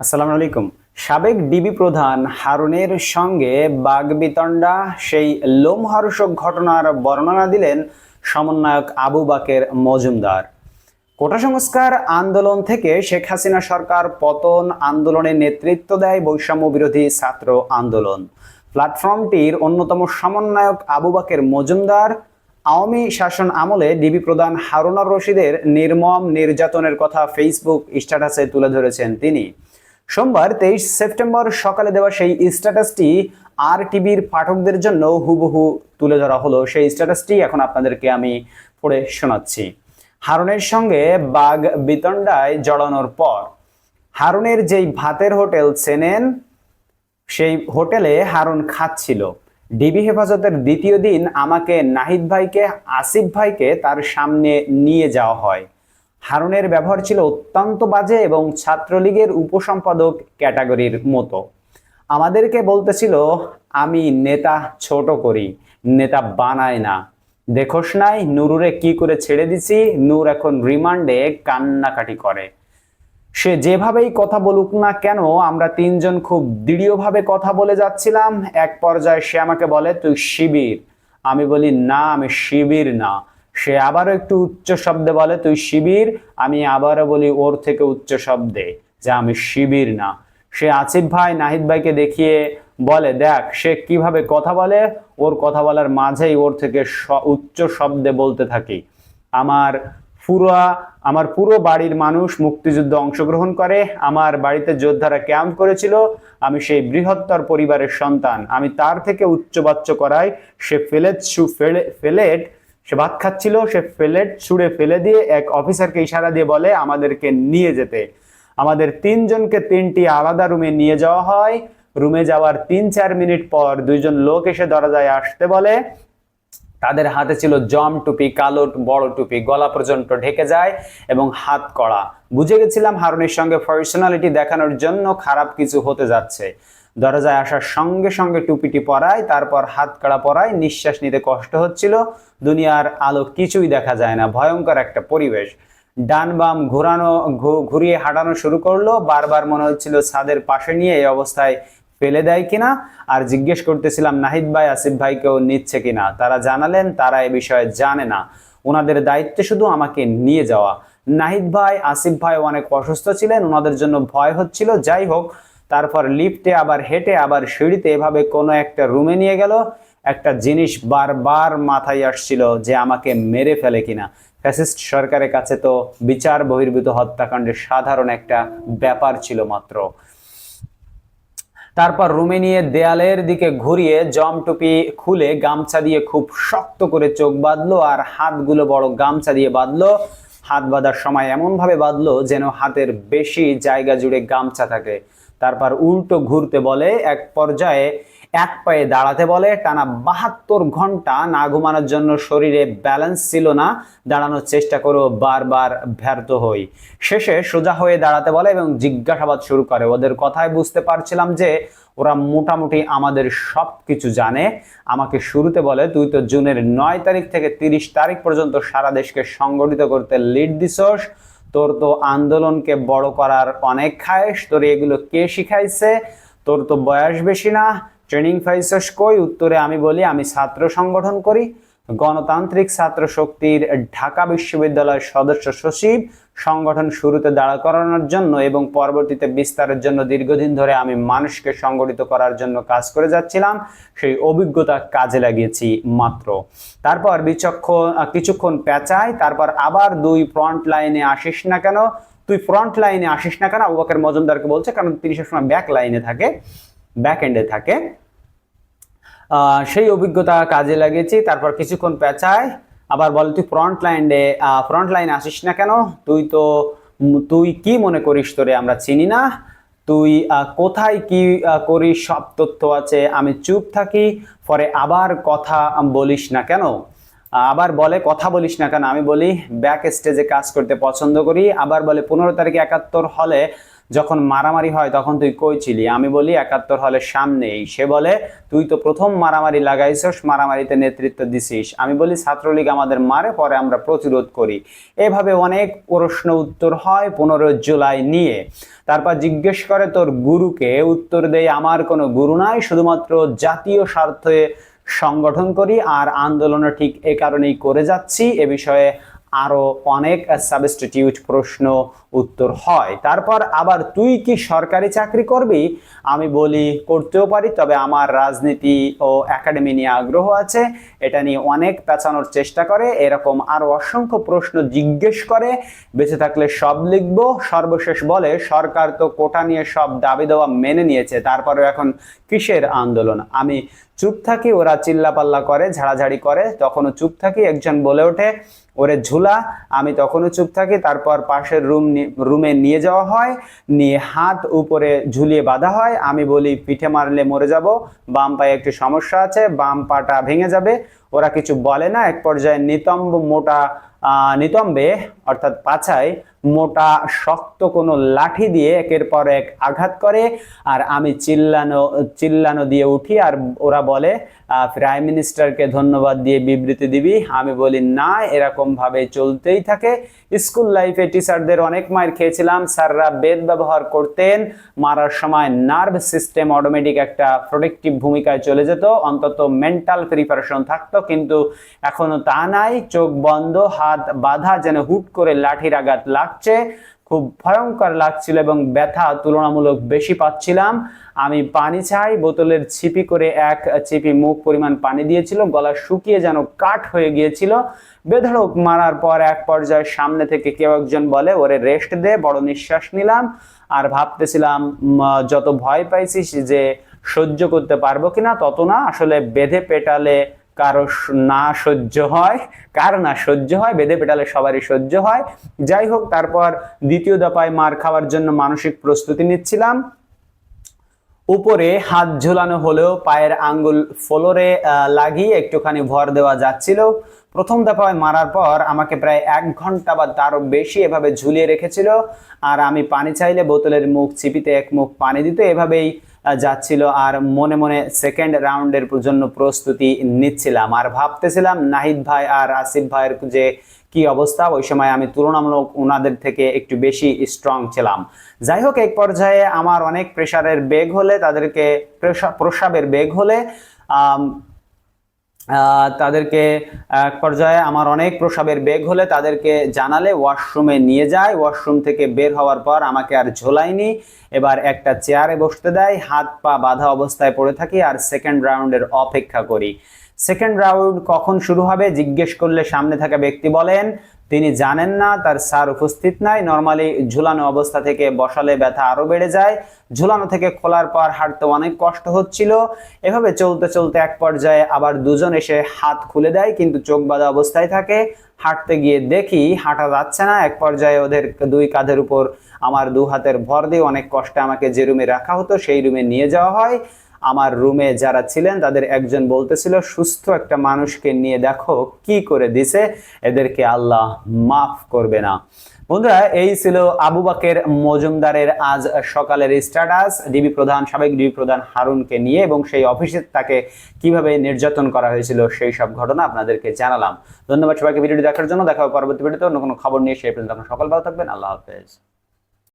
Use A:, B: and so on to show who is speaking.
A: আসসালামু আলাইকুম। সাবেক ডিবি প্রধান হারুনের সঙ্গে বাগবিতণ্ডা, সেই লোমহর্ষক ঘটনার বর্ণনা দিলেন সমন্বয়ক আবু বাকের মজুমদার। কোটা সংস্কার আন্দোলন থেকে শেখ হাসিনা সরকার পতন আন্দোলনে নেতৃত্ব দেয় বৈষম্য বিরোধী ছাত্র আন্দোলন। প্ল্যাটফর্মটির অন্যতম সমন্বয়ক আবু বাকের মজুমদার, আওয়ামী শাসন আমলে ডিবি প্রধান হারুনার রশিদের নির্মম নির্যাতনের কথা ফেসবুক স্ট্যাটাসে তুলে ধরেছেন তিনি। সোমবার তেইশ সেপ্টেম্বর সকালে দেওয়া সেই স্ট্যাটাসটি আর টিভির পাঠকদের জন্য হুবহু তুলে ধরা হলো। সেই স্ট্যাটাসটি এখন আপনাদেরকে আমি পড়ে শোনাচ্ছি। হারুনের সঙ্গে বাঘ বিতণ্ডায় জড়ানোর পর হারুনের যেই ভাতের হোটেল চেনেন, সেই হোটেলে হারুন খাচ্ছিল। ডিবি হেফাজতের দ্বিতীয় দিন আমাকে নাহিদ ভাইকে, আসিফ ভাইকে তার সামনে নিয়ে যাওয়া হয়। হারুনের ব্যবহার ছিল অত্যন্ত বাজে এবং ছাত্রলীগের উপসম্পাদক ক্যাটাগরির মতো। আমাদেরকে বলতেছিল, আমি নেতা ছোট করি, নেতা বানায় না। দেখোস নাই, নুরুরে কি করে ছেড়ে দিছি, নূর এখন রিমান্ডে কান্নাকাটি করে। সে যেভাবেই কথা বলুক না কেন, আমরা তিনজন খুব দৃঢ়ভাবে কথা বলে যাচ্ছিলাম। এক পর্যায়ে সে আমাকে বলে, তুই শিবির। আমি বলি, না, আমি শিবির না। সে আবারও একটু উচ্চ শব্দে বলে, তুই শিবির? আমি আবারও বলি, ওর থেকে উচ্চ শব্দে। যে আমি শিবির না। সে আসিফ ভাই, নাহিদ ভাইকে দেখিয়ে বলে, দেখ, সে কীভাবে কথা বলে? ওর কথা বলার মাঝেই ওর থেকে উচ্চ শব্দে বলতে থাকি। আমার পুরা, আমার পুরো বাড়ির মানুষ মুক্তিযুদ্ধে অংশগ্রহণ করে। আমার বাড়িতে যোদ্ধারা ক্যাম্প করেছিল। আমি সেই বৃহত্তর পরিবারের সন্তান। আমি তার থেকে উচ্চবাচ্য করাই সে ফেলেট শু- ফেলে, ফেলেট সে ভাত খাচ্ছিল, সে ফেলেট ছুঁড়ে ফেলে দিয়ে এক অফিসারকে ইশারা দিয়ে বলে, আমাদেরকে নিয়ে যেতে। আমাদের তিনজনকে তিনটি আলাদা রুমে নিয়ে যাওয়া হয়। রুমে যাওয়ার তিন চার মিনিট পর দুইজন লোক এসে দরজায় আসতে বলে। তাদের হাতে ছিল জম টুপি, কালো বড় টুপি, গলা পর্যন্ত ঢেকে যায় এবং হাত কড়া বুঝে গেছিলাম হারুনের সঙ্গে পার্সোনালিটি দেখানোর জন্য খারাপ কিছু হতে যাচ্ছে। দরজায় আসার সঙ্গে সঙ্গে টুপিটি পরায়, তারপর হাত কাড়া পরায়, নিঃশ্বাস নিতে কষ্ট হচ্ছিল। দুনিয়ার আলো কিছুই দেখা যায় না, ভয়ঙ্কর একটা পরিবেশ। ডান বাম ঘোরানো ঘুরিয়ে হাঁটানো শুরু করল, বারবার মনে হচ্ছিল ছাদের পাশে নিয়ে এই অবস্থায় ফেলে দেয় কিনা? আর জিজ্ঞেস করতেছিলাম, নাহিদ ভাই, আসিফ ভাইকেও নিচ্ছে কিনা? তারা জানালেন, তারা এ বিষয়ে জানে না। ওনাদের দায়িত্ব শুধু আমাকে নিয়ে যাওয়া। নাহিদ ভাই, আসিফ ভাই অনেক অসুস্থ ছিলেন ওনাদের জন্য ভয় হচ্ছিল। যাই হোক তারপর লিফটে আবার হেঁটে আবার সিঁড়িতে এভাবে কোনো একটা রুমে নিয়ে গেল। একটা জিনিস বারবার মাথায় আসছিল যে আমাকে মেরে ফেলে কিনা। ফ্যাসিস্ট সরকারের কাছে তো বিচার, বহির্ভূত হত্যাকাণ্ডের সাধারণ একটা ব্যাপার ছিল মাত্র। তারপর রুমে নিয়ে দেয়ালের দিকে ঘুরিয়ে জম টুপি খুলে গামছা দিয়ে খুব শক্ত করে চোখ বাঁধলো আর হাতগুলো বড় গামছা দিয়ে বাঁধলো। হাত বাঁধার সময় এমন ভাবে বাঁধলো যেন হাতের বেশি জায়গা জুড়ে গামছা থাকে। তারপর উল্টো ঘুরতে বলে, এক পর্যায়ে এক পায়ে দাঁড়াতে বলে, টানা বাহাত্তর ঘণ্টা না ঘুমানোর জন্য শরীরে ব্যালেন্স ছিল না, দাঁড়ানোর চেষ্টা করেও বারবার ব্যর্থ হই। শেষে সোজা হয়ে দাঁড়াতে বলে এবং জিজ্ঞাসাবাদ শুরু করে। ওদের কথায় বুঝতে পারছিলাম যে, ওরা মোটামুটি আমাদের সব কিছু জানে। আমাকে শুরুতে বলে, তুই তো জুনের নয় তারিখ থেকে তিরিশ তারিখ পর্যন্ত সারা দেশকে সংগঠিত করতে লিড দিছস। তোর তো আন্দোলনকে বড় করার অনেক খায়স তোর এগুলো কে শিখাইছে? তোর তো বয়স বেশি না। ট্রেনিং পাইছস কই? উত্তরে আমি বলি, আমি ছাত্র সংগঠন করি। গণতান্ত্রিক ছাত্র শক্তির ঢাকা বিশ্ববিদ্যালয়ের সদস্য সচিব, সংগঠন শুরুতে দাঁড়া করানোর জন্য এবং পরবর্তীতে বিস্তারের জন্য দীর্ঘদিন ধরে আমি মানুষকে সংগঠিত করার জন্য কাজ করে যাচ্ছিলাম, সেই অভিজ্ঞতা কাজে লাগিয়েছি মাত্র। তারপর বিচক্ষণ কিছুক্ষণ পেঁচাই, তারপর আবার দুই ফ্রন্ট লাইনে আসিস না কেন, তুই ফ্রন্ট লাইনে আসিস না কেন? আবু বকর মজুমদারকে বলছে, কারণ তিনি সবসময় ব্যাক লাইনে থাকে, ব্যাক এন্ডে থাকে। সেই অভিজ্ঞতা কাজে লাগিয়েছি। তারপর কিছুক্ষণ পেঁচায় আবার বলে, তুই ফ্রন্ট লাইনে ফ্রন্ট লাইনে আসিস না কেন? তুই তো তুই কি মনে করিস তোরে আমরা চিনি না? তুই কোথায় কি করিস? সব তথ্য আছে। আমি চুপ থাকি, পরে আবার কথা বলিস না কেন? আবার বলে, কথা বলিস না কেন? আমি বলি ব্যাক স্টেজে কাজ করতে পছন্দ করি। আবার বলে, পনেরো তারিখে একাত্তর হলে যখন মারামারি হয়, তখন তুই কই ছিলি? আমি বলি, একাত্তর হলের সামনেই। সে বলে, তুই তো প্রথম মারামারি লাগাইছস, মারামারিতে নেতৃত্ব দিছিস। আমি বলি, ছাত্রলীগ আমাদের মারে, পরে আমরা প্রতিরোধ করি। এভাবে অনেক প্রশ্ন উত্তর হয় পনেরো জুলাই নিয়ে। তারপর জিজ্ঞেস করে, তোর গুরুকে উত্তর দেয় আমার কোনো গুরু নাই, শুধুমাত্র জাতীয় স্বার্থে সংগঠন করি, আর আন্দোলনও ঠিক এ কারণেই করে যাচ্ছি, এ বিষয়ে আরও অনেক সাবস্টিটিউট প্রশ্ন উত্তর হয়। তারপর আবার তুই কি সরকারি চাকরি করবি? আমি বলি, করতেও পারি, তবে আমার রাজনীতি ও একাডেমি নিয়ে আগ্রহ আছে। এটা নিয়ে অনেক পেঁচানোর চেষ্টা করে। এরকম আরও অসংখ্য প্রশ্ন জিজ্ঞেস করে। বেঁচে থাকলে সব লিখব। সর্বশেষ বলে, সরকার তো কোটা নিয়ে সব দাবি দেওয়া মেনে নিয়েছে। তারপরে এখন কিসের আন্দোলন? আমি চুপ থাকি, ওরা চিল্লাপাল্লা করে, ঝাড়াঝাড়ি করে, তখনও চুপ থাকি, একজন বলে ওঠে, ওরে ঝুলা, আমি তখনও চুপ থাকি, তারপর পাশের রুম রুমে নিয়ে যাওয়া হয়, নিয়ে হাত উপরে ঝুলিয়ে বাঁধা হয়, আমি বলি, পিঠে মারলে মরে যাব, বাম পায়ে একটু সমস্যা আছে, বাম পাটা ভেঙে যাবে। ওরা কিছু বলে না, এক পর্যায়ে নিতম্ব মোটা নিতম্বে, অর্থাৎ পাছায় মোটা, শক্ত কোনো লাঠি দিয়ে একের পর এক আঘাত করে। আর আমি চিল্লানো চিল্লানো দিয়ে উঠি আর ওরা বলে প্রাইম মিনিস্টারকে ধন্যবাদ দিয়ে বিবৃতি দিবি। আমি বলি, না, এরকম ভাবে চলতেই থাকে। স্কুল লাইফে টিচারদের অনেক মায়ের খেয়েছিলাম। স্যাররা বেদ ব্যবহার করতেন। মারার সময় নার্ভ সিস্টেম অটোমেটিক একটা প্রোটেক্টিভ ভূমিকায় চলে যেত। অন্তত মেন্টাল প্রিপারেশন থাকতো, কিন্তু এখনও তা নাই। চোখ বন্ধ, হাত বাঁধা, যেন হুট করে লাঠির আঘাত লাগছে। খুব ভয়ঙ্কর লাগছিল এবং ব্যথা তুলনামূলক বেশি পাচ্ছিলাম। আমি পানি চাই, বোতলের ছিপি করে এক চিপি মুখ পরিমাণ পানি দিয়েছিল, গলা শুকিয়ে যেন কাঠ হয়ে গিয়েছিল। বেধড়ক মারার পর এক পর্যায়ে সামনে থেকে কেউ একজন বলে, ওরে রেস্ট দে, বড় নিঃশ্বাস নিলাম। আর ভাবতেছিলাম যত ভয় পাইছিস যে সহ্য করতে পারব কিনা, তত না, আসলে বেঁধে পেটালে কারও না সহ্য হয়, কার না সহ্য হয়, বেদে পেটালে সবারই সহ্য হয়। যাই হোক, তারপর দ্বিতীয় দফায় মার খাওয়ার জন্য মানসিক প্রস্তুতি নিচ্ছিলাম। উপরে হাত ঝোলানো হলেও পায়ের আঙ্গুল ফ্লোরে লাগিয়ে একটুখানি ভর দেওয়া যাচ্ছিল। প্রথম দফায় মারার পর আমাকে প্রায় এক ঘণ্টা বা তারও বেশি এভাবে ঝুলিয়ে রেখেছিল। আর আমি পানি চাইলে বোতলের মুখ চিপিতে এক মুখ পানি দিত এভাবেই যাচ্ছিল। আর মনে মনে সেকেন্ড রাউন্ডের জন্য প্রস্তুতি নিচ্ছিলাম। আর ভাবতেছিলাম, নাহিদ ভাই আর আসিফ ভাইয়ের যে কি অবস্থা, ওই সময় আমি তুলনামূলক ওনাদের থেকে একটু বেশি স্ট্রং ছিলাম। যাই হোক, এক পর্যায়ে আমার অনেক প্রেশারের বেগ হলে, তাদেরকে প্রসা- প্রস্রাবের বেগ হলে তাদেরকে, এক পর্যায়ে আমার অনেক প্রসাবের বেগ হলে তাদেরকে জানালে ওয়াশরুমে নিয়ে যায়। ওয়াশরুম থেকে বের হওয়ার পর আমাকে আর ঝোলায়নি। এবার একটা চেয়ারে বসতে দেয়, হাত পা বাঁধা অবস্থায় পড়ে থাকি আর সেকেন্ড রাউন্ডের অপেক্ষা করি। সেকেন্ড রাউন্ড কখন শুরু হবে? জিজ্ঞেস করলে সামনে থাকা ব্যক্তি বলেন তিনি জানেন না, তার স্যার উপস্থিত নাই। নর্মালি ঝুলানো অবস্থা থেকে বসালে ব্যথা আরও বেড়ে যায়। ঝুলানো থেকে খোলার পর হাঁটতে অনেক কষ্ট হচ্ছিল। এভাবে চলতে চলতে এক পর্যায়ে আবার দুজন এসে হাত খুলে দেয়, কিন্তু চোখ বাঁধা অবস্থায় থাকে। হাঁটতে গিয়ে দেখি হাঁটা যাচ্ছে না। এক পর্যায়ে ওদের দুই কাঁধের উপর আমার দু হাতের ভর দিয়ে অনেক কষ্টে আমাকে যে রুমে রাখা হতো, সেই রুমে নিয়ে যাওয়া হয়। আমার রুমে যারা ছিলেন, তাদের একজন বলতেছিল, সুস্থ একটা মানুষকে নিয়ে দেখো কি করে দিছে, এদেরকে আল্লাহ মাফ করবে না। বন্ধুরা, এই ছিল আবু বাকের মজুমদারের আজ সকালের স্ট্যাটাস ডিবি প্রধান, সাবেক ডিবি প্রধান হারুনকে নিয়ে এবং সেই অফিসে তাকে কীভাবে নির্যাতন করা হয়েছিল, সেই সব ঘটনা আপনাদেরকে জানালাম। ধন্যবাদ সবাইকে ভিডিওটি দেখার জন্য। দেখা হবে পরবর্তী ভিডিওতে অন্য কোনো খবর নিয়ে, সেই পর্যন্ত আপনারা সকল ভালো থাকবেন। আল্লাহ হাফেজ।